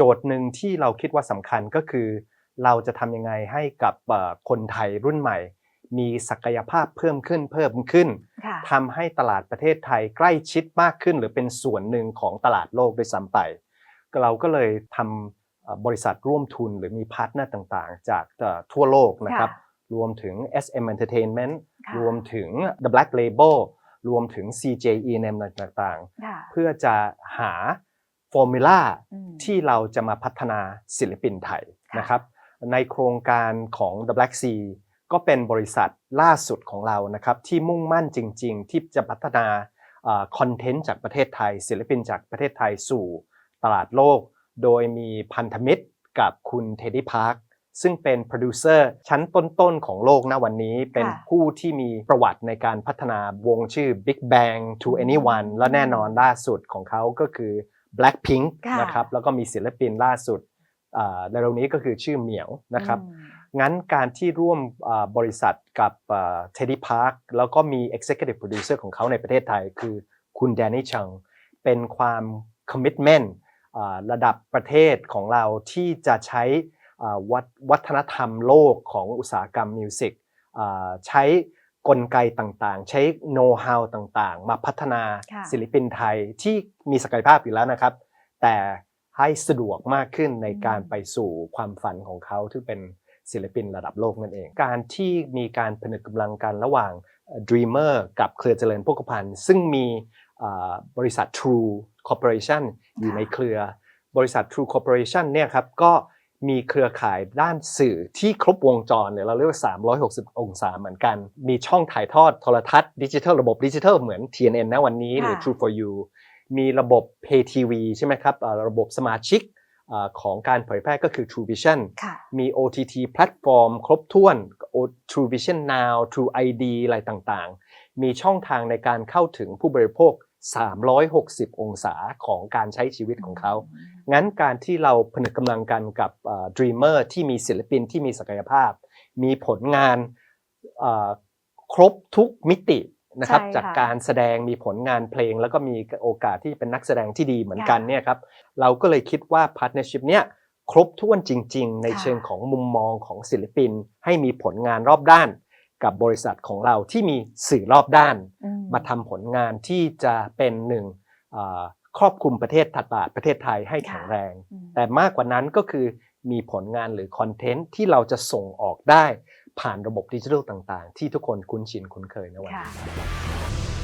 โจทย์หนึ่งที่เราคิดว่าสำคัญก็คือ เราจะทำยังไงให้กับเอ่อคนไทยรุ่นใหม่ มีศักยภาพเพิ่มขึ้นเพิ่มขึ้นค่ะทำให้ตลาดประเทศไทยใกล้ชิดมากขึ้น หรือเป็นส่วนหนึ่งของตลาดโลกด้วยซ้ำไปเราก็เลยทำเอ่อบริษัทร่วมทุนหรือมีพาร์ทเนอร์ต่างๆ จากเอ่อทั่วโลกนะครับรวมถึง SM Entertainment ค่ะรวมถึง The Black Label รวมถึง CJE นต่างๆค่ะเพื่อจะหาฟอร์มูลาอืม ที่เราจะมาพัฒนาศิลปินไทยค่ะนะครับ ในโครงการของ The Black Sea ก็เป็นบริษัทล่าสุดของเรานะครับ ที่มุ่งมั่นจริง ๆ ที่จะพัฒนาคอนเทนต์จากประเทศไทย ศิลปินจากประเทศไทยสู่ตลาดโลก โดยมีพันธมิตรกับคุณเทดดี้พาร์คซึ่งเป็นโปรดิวเซอร์ชั้นต้นๆ ของโลกณวันนี้ เป็นค่ะผู้ที่มีประวัติในการพัฒนาวงชื่อ Big Bang to อืม Anyone และแน่นอนล่าสุดของเขาก็คือ Blackpink ค่ะนะครับแล้วก็มีศิลปินล่าสุดอ่าในเร็วนี้ก็คือชื่อเหมียวนะครับอืมงั้นการที่ร่วมอ่าบริษัทกับเทดดี้พาร์คแล้วก็มี Executive Producer ของเขาในประเทศไทย คือคุณแดนนี่ชัง เป็นความ Commitment อ่าระดับประเทศของเราที่จะใช้อ่าวัฒวัฒนธรรมโลกของอุตสาหกรรมมิวสิกอ่าใช้ กลไกต่างๆ ใช้โน้ตฮาวต่างๆ มาพัฒนาค่ะศิลปินไทยที่มีศักยภาพอยู่แล้วนะครับ แต่ให้สะดวกมากขึ้นในการไปสู่ความฝันของเขาที่เป็นศิลปินระดับโลกนั่นเอง การที่มีการผนึกกำลังกันระหว่างเอ่อ Dreamer กับเครือเจริญโภคภัณฑ์ซึ่งมีอ่าบริษัท True Corporation อยู่ค่ะในเครือ บริษัท True Corporation เนี่ยครับก็ มีเครือข่ายด้านสื่อที่ครบวงจรเนี่ยเราเรียกว่า 360 องศาเหมือนกัน มีช่องถ่ายทอดโทรทัศน์ดิจิทัลระบบดิจิทัลเหมือน TNN นะวันนี้หรือค่ะ True for You มีระบบ Pay TV ใช่ไหมครับอ่าระบบสมาชิกอ่าของการเผยแพร่ก็คือ True Vision ค่ะมี OTT แพลตฟอร์มครบถ้วน O- True Vision Now True ID อะไรต่างๆ มีช่องทางในการเข้าถึงผู้บริโภค 360 องศาของการใช้ชีวิตของเขา งั้นการที่เราผนึกกำลังกันกับเอ่อ Dreamer ที่มีศิลปินที่มีศักยภาพ มีผลงานเอ่อครบทุกมิตินะครับใช่ค่ะจากการแสดงมีผลงานเพลง แล้วก็มีโอกาสที่เป็นนักแสดงที่ดีเหมือนกันค่ะเนี่ยครับ เราก็เลยคิดว่า partnership เนี้ยครบถ้วนจริง ๆ ในค่ะเชิงของมุมมองของศิลปิน ให้มีผลงานรอบด้าน กับบริษัทของเราที่มีสื่อรอบด้านอืมาทำผลงานที่จะเป็นหนึ่งอ่าครอบคลุมประเทศถัดบาทประเทศไทยให้แข็งแรงอืมแต่มากกว่านั้นก็คือมีผลงานหรือคอนเทนต์ที่เราจะส่งออกได้ผ่านระบบดิจิทัลต่างๆ ที่ทุกคนคุ้นชินคุ้นเคยในวันค่ะนี้